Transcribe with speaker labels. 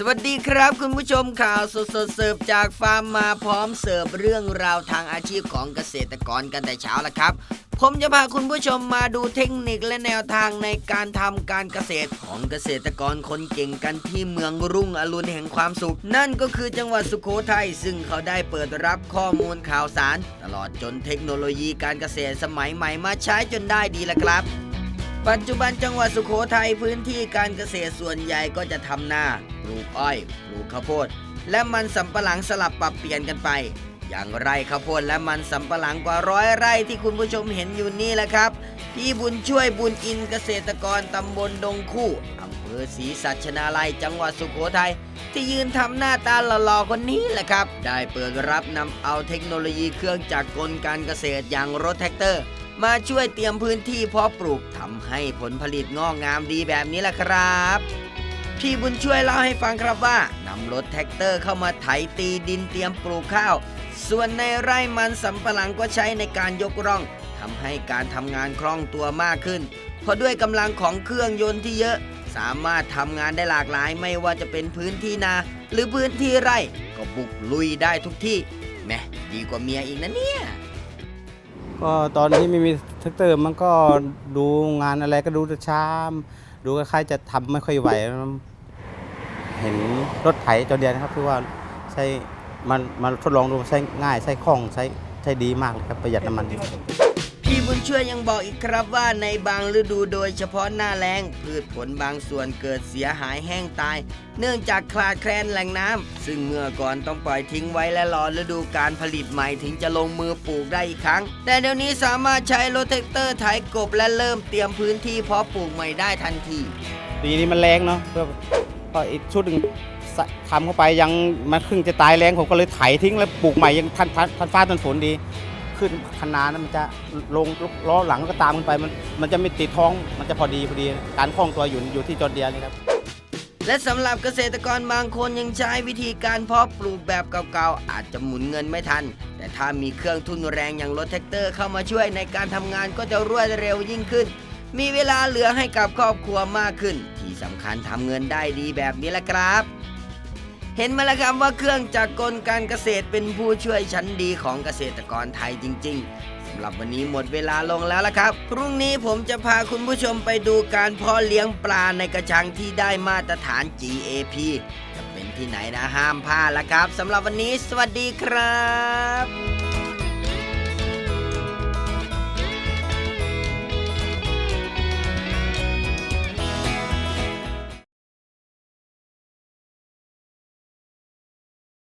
Speaker 1: สวัสดีครับคุณผู้ชมข่าวสดๆเสิร์ฟจากฟาร์มมาพร้อมเสิร์ฟเรื่องราวทางอาชีพของเกษตรกรกันแต่เช้าแล้วครับ ผมจะพาคุณผู้ชมมาดูเทคนิคและแนวทางในการทำการเกษตรของเกษตรกรคนเก่งกันที่เมืองรุ่งอรุณแห่งความสุข นั่นก็คือจังหวัดสุโขทัยซึ่งเขาได้เปิดรับข้อมูลข่าวสาร ตลอดจนเทคโนโลยีการเกษตรสมัยใหม่มาใช้จนได้ดีแล้วครับ ปัจจุบันจังหวัดสุโขทัยพื้นที่การเกษตรส่วนใหญ่ก็จะทำนาปลูกอ้อยปลูกข้าวโพด และมันสำปะหลังสลับปรับเปลี่ยนกันไป อย่างไร่ข้าวโพดและมันสำปะหลังกว่าร้อยไร่ที่คุณผู้ชมเห็นอยู่นี่แหละครับพี่บุญช่วยบุญอินเกษตรกรตำบลดงคู่อำเภอศรีสัชนาลัยจังหวัดสุโขทัยที่ยืนทำหน้าตาหล่อๆคนนี้แหละครับ ได้เปิดรับนำเอาเทคโนโลยีเครื่องจักรกลการเกษตรอย่างรถแท็กเตอร์ มาช่วยเตรียมพื้นที่เพาะปลูกทำให้ผลผลิตงอกงามดีแบบนี้แหละครับ พี่บุญช่วยเล่าให้ฟังครับว่านำรถแท็กเตอร์เข้ามาไถตีดินเตรียมปลูกข้าว ส่วนในไร่มันสำปะหลังก็ใช้ในการยกร่องทำให้การทำงานคล่องตัวมากขึ้น เพราะด้วยกำลังของเครื่องยนต์ที่เยอะ สามารถทำงานได้หลากหลายไม่ว่าจะเป็นพื้นที่นา หรือพื้นที่ไร่ก็บุกลุยได้ทุกที่แหมดีกว่าเมียอีกนะเนี่ย
Speaker 2: ก็ตอนที่ไม่มีแท็กเตอร์มันก็ดูงานอะไรก็ดูจะช้าดูคล้ายๆจะทำไม่ค่อยไหว เห็นรถไถจอเดียนะครับที่ว่าใช้มันมันทดลองดูใช้ง่ายใช้คล่องใช้ใช้ดีมากเลยครับประหยัดน้ำมันดี
Speaker 1: พี่บุญช่วยยังบอกอีกครับว่าในบางฤดูโดยเฉพาะหน้าแล้งพืชผลบางส่วนเกิดเสียหายแห้งตาย เนื่องจากขาดแคลนแหล่งน้ำซึ่งเมื่อก่อนต้องปล่อยทิ้งไว้และรอฤดูการผลิตใหม่ถึงจะลงมือปลูกได้อีกครั้ง แต่เดี๋ยวนี้สามารถใช้รถแท็กเตอร์ไถกบและเริ่มเตรียมพื้นที่เพาะปลูกใหม่ได้ทันที
Speaker 2: ปีนี้มันแรงเนาะก็อีกชุดหนึ่งทำเข้าไปยังมันครึ่งจะตายแรงผมก็เลยไถทิ้งแล้วปลูกใหม่ยังทันทันทันฟ้าทันฝนดี ขึ้นคนานะมันจะลงล้อหลังก็ตามกันไป มันมันจะไม่ติดท้องมันจะพอดีพอดี การคล่องตัวอยู่อยู่ที่จอดเดียนี่ครับ
Speaker 1: และสำหรับเกษตรกรบางคนยังใช้วิธีการเพาะปลูกแบบเก่าๆ อาจจะหมุนเงินไม่ทัน แต่ถ้ามีเครื่องทุนแรงอย่างรถแท็กเตอร์เข้ามาช่วยในการทำงานก็จะรวดเร็วยิ่งขึ้น มีเวลาเหลือให้กับครอบครัวมากขึ้น ที่สำคัญทำเงินได้ดีแบบนี้แหละครับ เห็นไหมาแล้วครับว่าเครื่องจักรกลการเกษตรเป็นผู้ช่วยชั้นดีของเกษตรกรไทยจริง ๆสำหรับวันนี้หมดเวลาลงแล้วละครับ พรุ่งนี้ผมจะพาคุณผู้ชมไปดูการเพาะเลี้ยงปลาในกระชังที่ได้มาตรฐาน GAP จะเป็นที่ไหนนะห้ามพลาดละครับสำหรับวันนี้ สวัสดีครับ